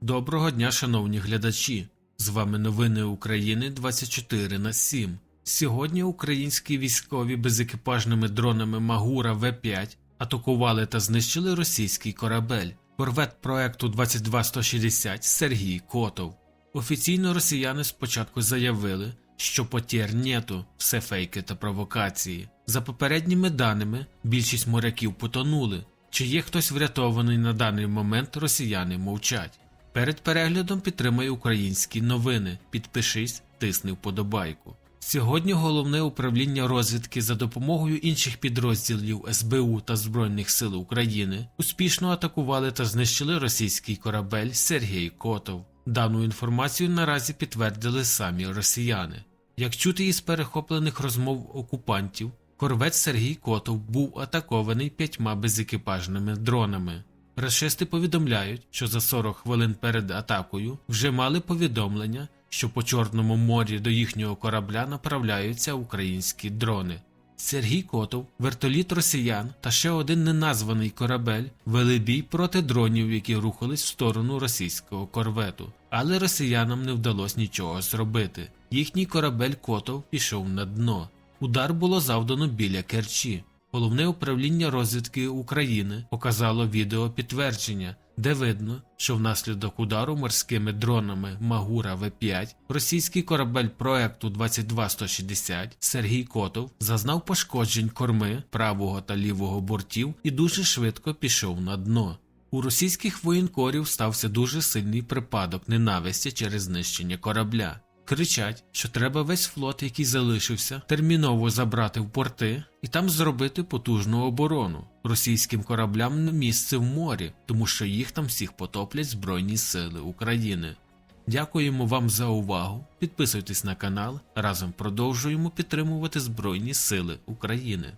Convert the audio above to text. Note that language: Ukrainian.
Доброго дня, шановні глядачі! З вами новини України 24 на 7. Сьогодні українські військові безекіпажними дронами Магура В5 атакували та знищили російський корабель. Корвет проекту 22160 Сергій Котов. Офіційно росіяни спочатку заявили, що потєр нету, все фейки та провокації. За попередніми даними, більшість моряків потонули. Чи є хтось врятований на даний момент, росіяни мовчать. Перед переглядом підтримай українські новини. Підпишись, тисни вподобайку. Сьогодні головне управління розвідки за допомогою інших підрозділів СБУ та Збройних сил України успішно атакували та знищили російський корабель Сергій Котов. Дану інформацію наразі підтвердили самі росіяни. Як чути із перехоплених розмов окупантів, корвет Сергій Котов був атакований п'ятьма безекіпажними дронами. Рашисти повідомляють, що за 40 хвилин перед атакою вже мали повідомлення, що по Чорному морі до їхнього корабля направляються українські дрони. Сергій Котов, вертоліт росіян та ще один неназваний корабель вели бій проти дронів, які рухались в сторону російського корвету. Але росіянам не вдалося нічого зробити. Їхній корабель Котов пішов на дно. Удар було завдано біля Керчі. Головне управління розвідки України показало відео підтвердження, де видно, що внаслідок удару морськими дронами Магура В5 російський корабель проекту 22160 Сергій Котов зазнав пошкоджень корми правого та лівого бортів і дуже швидко пішов на дно. У російських воєнкорів стався дуже сильний припадок ненависті через знищення корабля. Кричать, що треба весь флот, який залишився, терміново забрати в порти і там зробити потужну оборону. Російським кораблям не місце в морі, тому що їх там всіх потоплять Збройні Сили України. Дякуємо вам за увагу. Підписуйтесь на канал. Разом продовжуємо підтримувати Збройні Сили України.